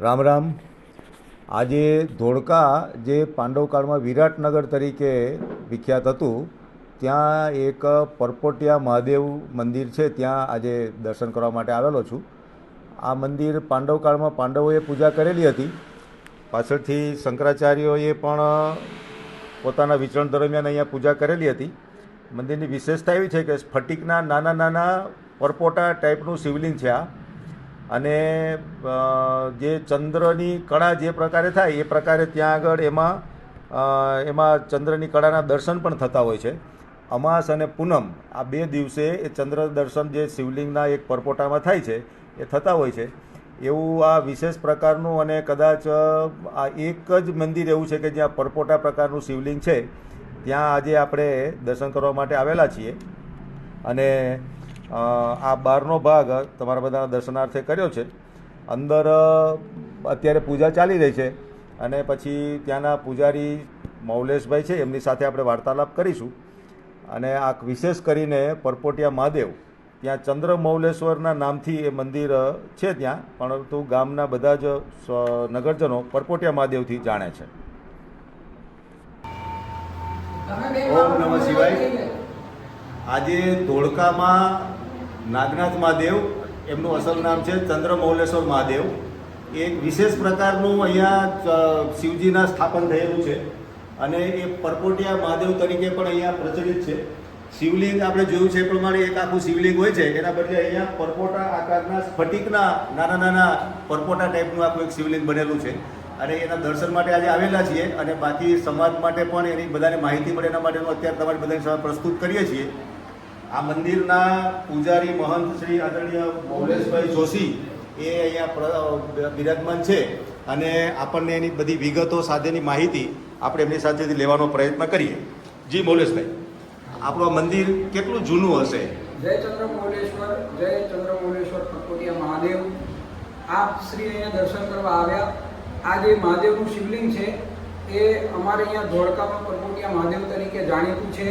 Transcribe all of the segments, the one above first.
રામ રામ. આજે ધોળકા જે પાંડવકાળમાં વિરાટનગર તરીકે વિખ્યાત હતું, ત્યાં એક પરપોટિયા મહાદેવ મંદિર છે, ત્યાં આજે દર્શન કરવા માટે આવેલો છું. આ મંદિર પાંડવકાળમાં પાંડવોએ પૂજા કરેલી હતી. પાછળથી શંકરાચાર્યોએ પણ પોતાના વિચરણ દરમિયાન અહીંયા પૂજા કરેલી હતી. મંદિરની વિશેષતા એવી છે કે સ્ફટિકના નાના નાના પરપોટા ટાઈપનું શિવલિંગ છે આ. અને જે ચંદ્રની કળા જે પ્રકારે થાય, એ પ્રકારે ત્યાં આગળ એમાં એમાં ચંદ્રની કળાના દર્શન પણ થતા હોય છે. અમાસ અને પૂનમ, આ બે દિવસે એ ચંદ્ર દર્શન જે શિવલિંગના એક પરપોટામાં થાય છે, એ થતા હોય છે. એવું આ વિશેષ પ્રકારનું અને કદાચ આ એક જ મંદિર એવું છે કે જ્યાં પરપોટા પ્રકારનું શિવલિંગ છે, ત્યાં આજે આપણે દર્શન કરવા માટે આવેલા છીએ. અને આ બહારનો ભાગ તમારા બધાના દર્શનાર્થે કર્યો છે. અંદર અત્યારે પૂજા ચાલી રહી છે અને પછી ત્યાંના પૂજારી મૌલેશભાઈ છે, એમની સાથે આપણે વાર્તાલાપ કરીશું. અને આ વિશેષ કરીને પરપોટિયા મહાદેવ, ત્યાં ચંદ્ર મૌલેશ્વરના નામથી એ મંદિર છે ત્યાં, પરંતુ ગામના બધા જ નગરજનો પરપોટિયા મહાદેવથી જાણે છે. ઓમ નમઃ શિવાય. આજે ધોળકામાં નાગનાથ મહાદેવ, એમનું અસલ નામ છે ચંદ્રમૌલેશ્વર મહાદેવ. એક વિશેષ પ્રકારનું અહીંયા શિવજીના સ્થાપન થયેલું છે. અને એ પરપોટિયા મહાદેવ તરીકે પણ અહીંયા પ્રચલિત છે. શિવલિંગ આપણે જોયું છે એ પ્રમાણે એક આખું શિવલિંગ હોય છે, એના બદલે અહીંયા પરપોટા આકારના સ્ફટિકના, નાના નાના પરપોટા ટાઈપનું આખું એક શિવલિંગ બનેલું છે. અને એના દર્શન માટે આજે આવેલા છીએ અને બાકી સમાજ માટે પણ એની બધાને માહિતી મળે એના માટેનું અત્યારે તમારી બધાની સામે પ્રસ્તુત કરીએ છીએ. આ મંદિરના પૂજારી મહંત શ્રી આદરણીય મૌલેશભાઈ જોશી એ અહીંયા બિરાજમાન છે અને આપણને એની બધી વિગતો સાથેની માહિતી આપણે એમની સાથેથી લેવાનો પ્રયત્ન કરીએ. જી મૌલેશભાઈ આપણું આ મંદિર કેટલું જૂનું હશે? જય ચંદ્રમૌલેશ્વર જય ચંદ્ર ચંદ્રમૌલેશ્વર પ્રકોટિયા મહાદેવ. આપ શ્રી અહીંયા દર્શન કરવા આવ્યા. આ જે મહાદેવનું શિવલિંગ છે, એ અમારે અહીંયા ધોળકામાં પરકોટિયા મહાદેવ તરીકે જાણીતું છે.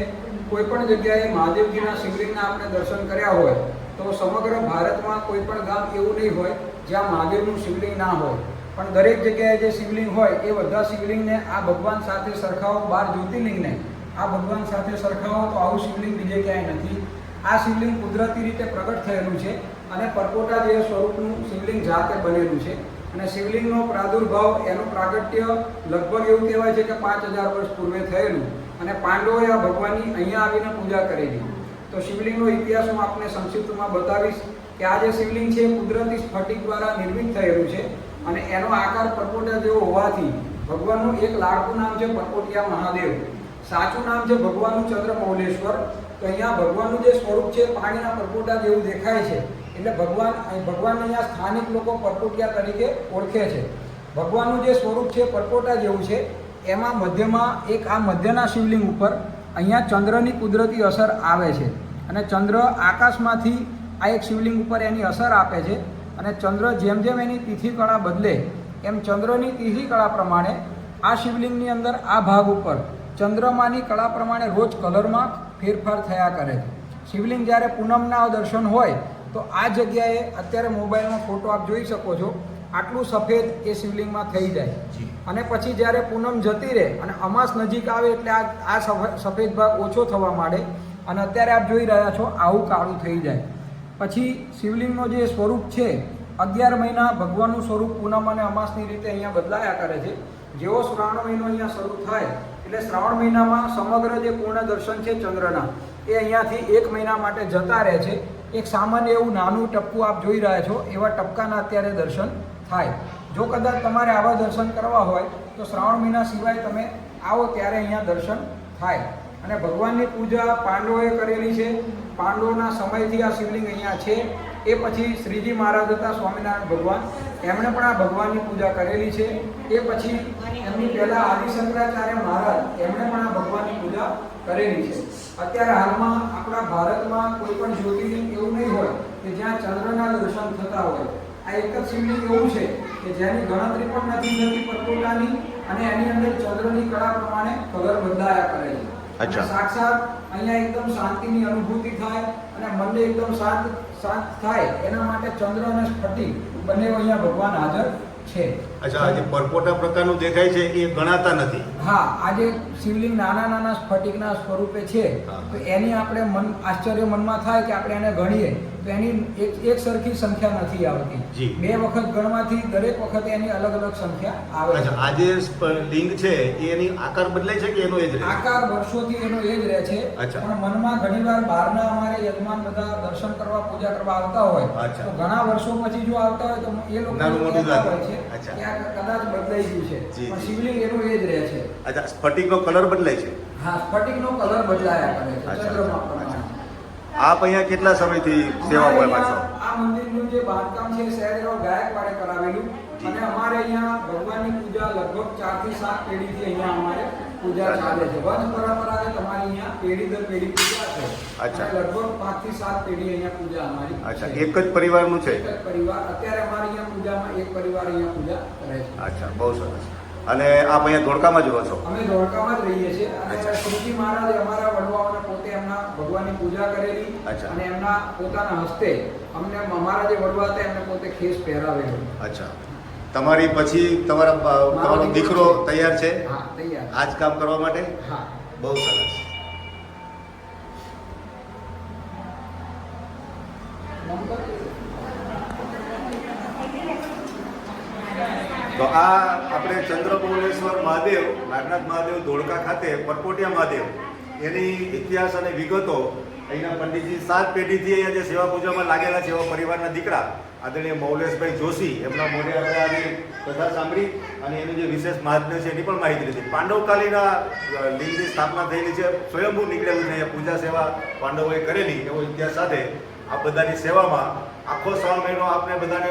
કોઈ પણ જગ્યાએ મહાદેવજીના શિવલિંગના આપણે દર્શન કર્યા હોય, તો સમગ્ર ભારતમાં કોઈ પણ ગામ એવું નહીં હોય જ્યાં મહાદેવનું શિવલિંગ ના હોય. પણ દરેક જગ્યાએ જે શિવલિંગ હોય, એ બધા શિવલિંગને આ ભગવાન સાથે સરખાવો, બાર જ્યોતિર્લિંગને. આ ભગવાન સાથે સરખાવો તો આવું શિવલિંગ બીજે ક્યાંય નથી. આ શિવલિંગ કુદરતી રીતે પ્રગટ થયેલું છે અને પરપોટા જે સ્વરૂપનું શિવલિંગ જાતે બનેલું છે. અને શિવલિંગનો પ્રાદુર્ભાવ એનું પ્રાગટ્ય લગભગ એવું કહેવાય છે કે પાંચ હજાર વર્ષ પૂર્વે થયેલું. અને પાંડવોએ આ ભગવાનની અહીંયા આવીને પૂજા કરેલી. તો શિવલિંગનો ઇતિહાસ હું આપને સંક્ષિપ્તમાં બતાવીશ કે આ જે શિવલિંગ છે કુદરતી સ્ફટિક દ્વારા નિર્મિત થયેલું છે અને એનો આકાર પરપોટા જેવો હોવાથી ભગવાનનું એક લાડકું નામ છે પરપોટિયા મહાદેવ. સાચું નામ છે ભગવાનનું ચંદ્રમૌલેશ્વર તો અહીંયા ભગવાનનું જે સ્વરૂપ છે પાણીના પરપોટા જેવું દેખાય છે. એટલે ભગવાન, ભગવાનને અહીંયા સ્થાનિક લોકો પરપોટિયા તરીકે ઓળખે છે. ભગવાનનું જે સ્વરૂપ છે પરપોટા જેવું છે. એમાં મધ્યમાં એક આ મધ્યના શિવલિંગ ઉપર અહીંયા ચંદ્રની કુદરતી અસર આવે છે. અને ચંદ્ર આકાશમાંથી આ એક શિવલિંગ ઉપર એની અસર આપે છે. અને ચંદ્ર જેમ જેમ એની તિથિ કળા બદલે, એમ ચંદ્રની તિથિ કળા પ્રમાણે આ શિવલિંગની અંદર આ ભાગ ઉપર ચંદ્રમાની કળા પ્રમાણે રોજ કલરમાં ફેરફાર થયા કરે છે. શિવલિંગ જ્યારે પૂનમના દર્શન હોય, તો આ જગ્યાએ અત્યારે મોબાઈલમાં ફોટો આપ જોઈ શકો છો. આટલું સફેદ એ શિવલિંગમાં થઈ જાય. અને પછી જ્યારે પૂનમ જતી રહે અને અમાસ નજીક આવે એટલે આ આ સફ- સફેદ ભાગ ઓછો થવા માંડે. અને અત્યારે આપ જોઈ રહ્યા છો આવું કાળું થઈ જાય. પછી શિવલિંગનો જે સ્વરૂપ છે અગિયાર મહિના ભગવાનનું સ્વરૂપ પૂનમ અને અમાસની રીતે અહીંયા બદલાયા કરે છે. જેવો શ્રાવણ મહિનો અહીંયા શરૂ થાય એટલે શ્રાવણ મહિનામાં સમગ્ર જે પૂર્ણ દર્શન છે ચંદ્રના એ અહીંયાથી એક મહિના માટે જતા રહે છે. એક સામાન્ય એવું નાનું ટપકું આપ જોઈ રહ્યા છો એવા ટપકાના અત્યારે દર્શન થાય. જો કદાચ તમારે આવા દર્શન કરવા હોય, તો શ્રાવણ મહિના સિવાય તમે આવો ત્યારે અહીંયા દર્શન થાય. અને ભગવાનની પૂજા પાંડવોએ કરેલી છે. પાંડવોના સમયથી આ શિવલિંગ અહીંયા છે. એ પછી શ્રીજી મહારાજ હતા, સ્વામિનારાયણ ભગવાન. એમણે પણ આ ભગવાનની પૂજા કરેલી છે. એ પછી એમની પહેલાં આદિશંકરાચાર્ય મહારાજ, એમણે પણ આ ભગવાનની પૂજા કરેલી છે. અત્યારે હાલમાં આપણા ભારતમાં કોઈ પણ જ્યોતિર્લિંગ એવું નહીં હોય કે જ્યાં ચંદ્રના દર્શન થતા હોય. આ એક જ શિવલિંગ એવું છે કે જેની ગણતરી પણ નથી થતી પરપોટાની અને એની અંદર ચંદ્રની કળા પ્રમાણે કલર બદલાયા કરે છે. અચ્છા. સાક્ષાત અહીંયા એકદમ શાંતિની અનુભૂતિ થાય અને મનને એકદમ શાંત શાંત થાય એના માટે ચંદ્ર અને સ્ફટિક બંને અહીંયા ભગવાન હાજર છે. અચ્છા આજે પરપોટા પ્રકારનું દેખાય છે એ ગણાતા નથી. હા આજે શિવલિંગ નાના નાના સ્ફટિકના સ્વરૂપે છે. તો એની આપણે મન આશ્ચર્ય મનમાં થાય કે આપણે એને ગણીએ. એની એક એક સરખી સંખ્યા નથી આવતી. બે વખત ગણવાથી દરેક વખતે એની અલગ અલગ સંખ્યા આવે છે. આ જે લિંગ છે એની આકાર બદલાય છે કે એનો એ જ રહે? આકાર વર્ષોથી એનો એ જ રહે છે. પણ મનમાં ઘણીવાર બહારના અમારે યજમાન બધા દર્શન કરવા પૂજા કરવા આવતા હોય. તો ઘણા વર્ષો પછી જો આવતા હોય તો એ લોકો નાનું મોટું કહેતા લાગે. હોય છે. કે આ કદાચ બદલાઈ ગયું છે. પણ શિવલિંગ એનું એ જ રહે છે. અચ્છા સ્ફટિકનો કલર બદલાય છે? હા સ્ફટિકનો કલર બદલાયા કરે છે ચંદ્રમા આપ અહીંયા કેટલા સમયથી સેવા અમારે હોય પાછો આ મંદિરનું જે બાંધકામ છે સહેજરાવ ગાયકવાડે કરાવેલું. અને અમારે અહીંયા ભગવાનની પૂજા લગભગ ચારથી સાત પેઢીથી અહીંયા અમારે પૂજા. ચાલે છે. વંશ પરંપરાગત અમારી અહીંયા પેઢી દર પેઢી પૂજા છે. અચ્છા. લગભગ પાંચથી સાત પેઢી અહીંયા પૂજા અમારી અચ્છા. એક જ પરિવારનું છે? એક જ પરિવાર. અત્યારે અમારે અહીંયા પૂજામાં એક પરિવાર અહીંયા પૂજા કરે છે. અચ્છા. બહુ સરસ. અને આપ અહીંયા ધોળકામાં જ રહો છો? અમે ધોળકામાં જ રહીએ છીએ. અને. શ્રીજી મહારાજે અમારા વડવાઓને પોતે એમના ભગવાનની પૂજા કરેલી. અને એમના પોતાના હસ્તે અમને અમારા જે વડવા હતા એમને પોતે ખેસ પહેરાવેલો. અચ્છા. તમારી પછી તમારા તમારો દીકરો તૈયાર છે? આ જ કામ કરવા માટે? હા. બહુ સરસ. તો આ આપણે ચંદ્રમૌલેશ્વર મહાદેવ, નાગનાથ મહાદેવ, ધોળકા ખાતે, પરપોટિયા મહાદેવ, એની ઇતિહાસ અને વિગતો અહીંના પંડિતજી, સાત પેઢીથી અહીંયા જે સેવા પૂજામાં લાગેલા છે એવા પરિવારના દીકરા, આદરણીય મૌલેશભાઈ જોશી, એમના મોઢે આપણે આજે કથા સાંભળી અને એનું જે વિશેષ મહાત્મ્ય છે એની પણ માહિતી લીધી. પાંડવકાલીના લિંગની સ્થાપના થયેલી છે, સ્વયંભૂ નીકળેલું છે પૂજા સેવા પાંડવોએ કરેલી, એવો ઇતિહાસ સાથે આ બધાની સેવામાં આખો શ્રાવણ મહિનો આપણે બધાને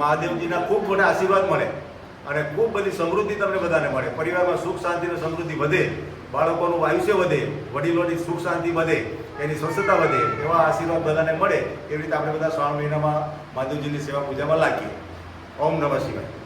મહાદેવજીના ખૂબ મોટા આશીર્વાદ મળે. અને ખૂબ બધી સમૃદ્ધિ તમને બધાને મળે. પરિવારમાં સુખ, શાંતિ અને સમૃદ્ધિ વધે, બાળકોનું આયુષ્ય વધે, વડીલોની સુખ, શાંતિ વધે, એની સ્વચ્છતા વધે, એવા આશીર્વાદ બધાને મળે, એવી રીતે આપણે બધા શ્રાવણ મહિનામાં માધવજીની સેવા પૂજામાં લાગીએ. ઓમ નમઃ શિવાય.